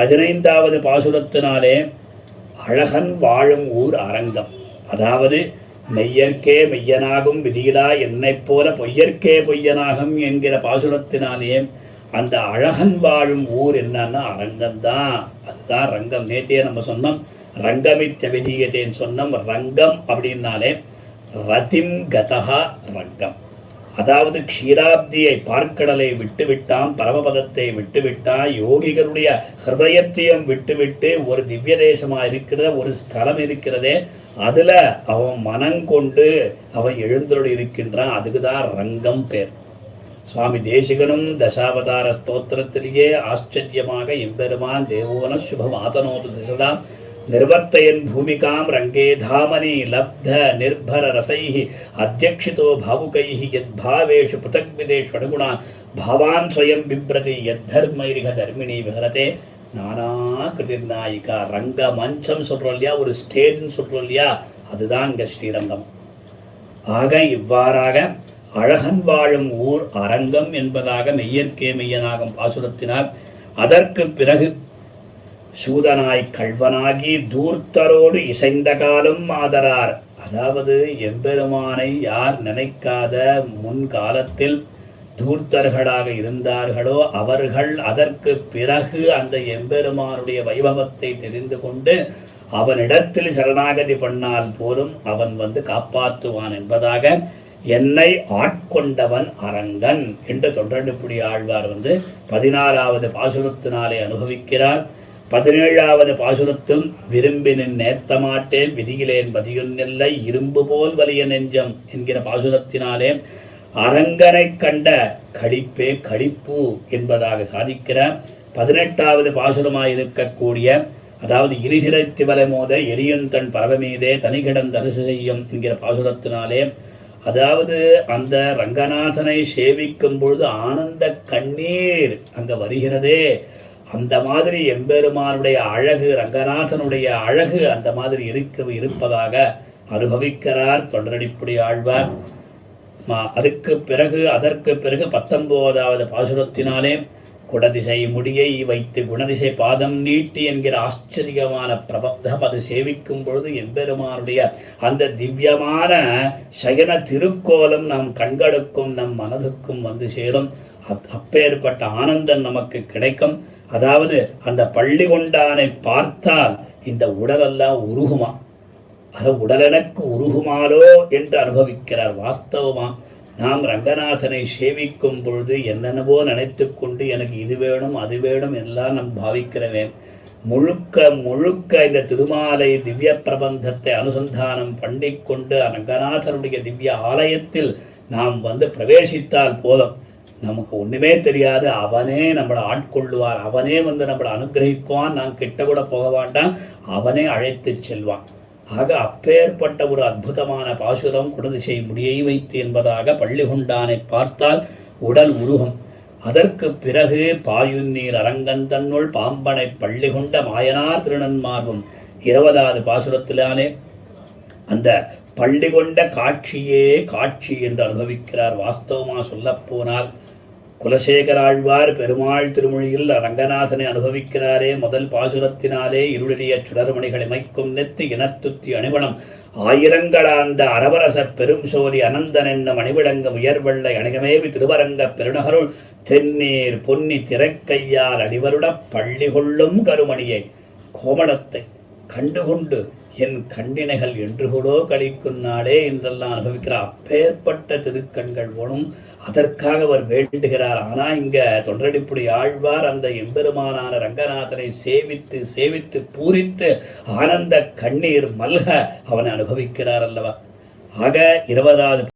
பதினைந்தாவது பாசுரத்தினாலே அழகன் வாழும் ஊர் அரங்கம். அதாவது மெய்யற்கே மெய்யனாகும் விதியிலா என்னைப் போல பொய்யற்கே பொய்யனாகும் என்கிற பாசுரத்தினாலே அந்த அழகன் வாழும் ஊர் என்னன்னா அரங்கம்தான். அதுதான் ரங்கம். நேத்தையே நம்ம சொன்னோம் ரங்கமித்த விதியத்தேன்னு சொன்னோம். ரங்கம் அப்படின்னாலே ரதிம் கதகா ரங்கம். அதாவது க்ஷீராப்தியை பார்க்கடலை விட்டுவிட்டான் பரமபதத்தை விட்டுவிட்டான் யோகிகளுடைய ஹிருதயத்தையும் விட்டுவிட்டு ஒரு திவ்ய தேசமா இருக்கிற ஒரு ஸ்தலம் இருக்கிறதே அதுல அவன் மனங்கொண்டு அவன் எழுந்தருள் இருக்கின்றான். அதுக்குதான் ரங்கம் பேர். சுவாமி தேசிகனும் தசாவதார ஸ்தோத்திரத்திலேயே ஆச்சரியமாக எம்பெருமான் தேவோன சுபமாதனோது திசதாம் నిర్వర్తయన్ భూమికాం రంగే ధామని లబ్ధ నిర్భర రసై అధ్యక్షితో భావుకై యద్భావేషు పృథగ్విదేషు అనుగుణ భావాన్ స్వయం బిభ్రతి యద్ధర్మైరిహ ధర్మిణి விகரதே நானா கிருதிர்நாயிகா ரங்க மஞ்சம் சொல்கிறோம் இல்லையா ஒரு ஸ்டேஜ்னு சொல்கிறோம் இல்லையா அதுதான் இங்கே ஸ்ரீரங்கம். ஆக இவ்வாறாக அழகன் வாழும் ஊர் அரங்கம் என்பதாக மெய்யற்கே மெய்யனாகும் பாசுரத்தினால் அதற்கு பிறகு சூதனாய் கள்வனாகி தூர்த்தரோடு இசைந்த காலம் ஆதரார். அதாவது எம்பெருமானை யார் நினைக்காத முன்காலத்தில் தூர்த்தர்களாக இருந்தார்களோ அவர்கள் அதற்கு பிறகு அந்த எம்பெருமானுடைய வைபவத்தை தெரிந்து கொண்டு அவனிடத்தில் சரணாகதி பண்ணால் போலும் அவன் வந்து காப்பாற்றுவான் என்பதாக என்னை ஆட்கொண்டவன் அரங்கன் என்று தொண்டண்டுப்புடி ஆழ்வார் வந்து பதினாறாவது பாசுரத்தினாலே அனுபவிக்கிறார். பதினேழாவது பாசுரத்தும் விரும்பினின் நேத்தமாட்டேன் விதியிலேன் பதியொன்னில்லை இரும்பு போல் வலிய நெஞ்சம் என்கிற பாசுரத்தினாலே அரங்கனை கண்ட கழிப்பே கழிப்பு என்பதாக சாதிக்கிற பதினெட்டாவது பாசுரமாய் இருக்கக்கூடிய அதாவது இருகிரை திவலை மோத எரியுந்தன் பறவமீதே தனிகிடம் தரிசு செய்யும் என்கிற பாசுரத்தினாலே அதாவது அந்த ரங்கநாதனை சேவிக்கும் பொழுது ஆனந்த கண்ணீர் அங்க வருகிறதே அந்த மாதிரி எம்பெருமானுடைய அழகு ரங்கநாதனுடைய அழகு அந்த மாதிரி இருக்க இருப்பதாக அனுபவிக்கிறார் தொண்டரடிப்புடி ஆழ்வார். அதுக்கு பிறகு அதற்கு பிறகு பத்தொன்பதாவது பாசுரத்தினாலே குடதிசை முடியை வைத்து குணதிசை பாதம் நீட்டி என்கிற ஆச்சரியமான பிரபந்தம் அது சேவிக்கும் பொழுது எம்பெருமானுடைய அந்த திவ்யமான சயன திருக்கோலம் நம் கண்களுக்கும் நம் மனதுக்கும் வந்து சேரும். அப்- அப்பேற்பட்ட ஆனந்தம் நமக்கு கிடைக்கும். அதாவது அந்த பள்ளி கொண்டானை பார்த்தால் இந்த உடலெல்லாம் உருகுமா? அது உடலெனக்கு உருகுமாலோ என்று அனுபவிக்கிறார் வாஸ்தவமா? நாம் ரங்கநாதனை சேவிக்கும் பொழுது என்னென்னவோ நினைத்து கொண்டு எனக்கு இது வேணும் அது வேணும் எல்லாம் நாம் பாவிக்கிறவேன். முழுக்க முழுக்க இந்த திருமாலை திவ்ய பிரபந்தத்தை அனுசந்தானம் பண்ணிக்கொண்டு ரங்கநாதனுடைய திவ்ய ஆலயத்தில் நாம் வந்து பிரவேசித்தால் போதும். நமக்கு ஒண்ணுமே தெரியாது. அவனே நம்மளை ஆட்கொள்ளுவார் அவனே வந்து நம்மளை அனுகிரகிப்பான். நான் கிட்ட கூட போக வேண்டாம். அவனே அழைத்து செல்வான். ஆக அப்பேற்பட்ட ஒரு அற்புதமான பாசுரம் குடதிசை முடியை வைத்து என்பதாக பள்ளி கொண்டானை பார்த்தால் உடல் உருகும். அதற்கு பிறகு பாயுநீர் அரங்கன் தன்னுள் பாம்பனை பள்ளி கொண்ட மாயனார் திருநன்மார்பும் இருபதாவது பாசுரத்திலானே அந்த பள்ளி கொண்ட காட்சியே காட்சி என்று அனுபவிக்கிறார். வாஸ்தவமாக சொல்லப் போனால் குலசேகராழ்வார் பெருமாள் திருமொழியில் ரங்கநாதனை அனுபவிக்கிறாரே. முதல் பாசுரத்தினாலே இருளிய சுடர்மணிகளை மைக்கும் நெத்து இனத்துத்தி அணிவனம் ஆயிரங்களாந்த அரவரச பெரும் சோதி அனந்தன் என்னும் அணிவிளங்க உயர்வெள்ளை அணிகமேவி திருவரங்க பெருநகருள் தென்னீர் பொன்னி திறக்கையால் அடிவருட பள்ளி கொள்ளும் கருமணியை கோமணத்தை கண்டுகொண்டு என் கண்ணினைகள் என்று கூடோ கழிக்கும் நாளே என்றெல்லாம் அனுபவிக்கிறார் அப்பேற்பட்ட திருக்கண்கள் போனும் அதற்காக அவர் வேண்டுகிறார். ஆனா இங்க தொண்டடிப்புடி ஆழ்வார் அந்த எம்பெருமானான ரங்கநாதனை சேவித்து சேவித்து பூரித்து ஆனந்த கண்ணீர் மல்க அவனை அனுபவிக்கிறார் அல்லவா? ஆக இருபதாவது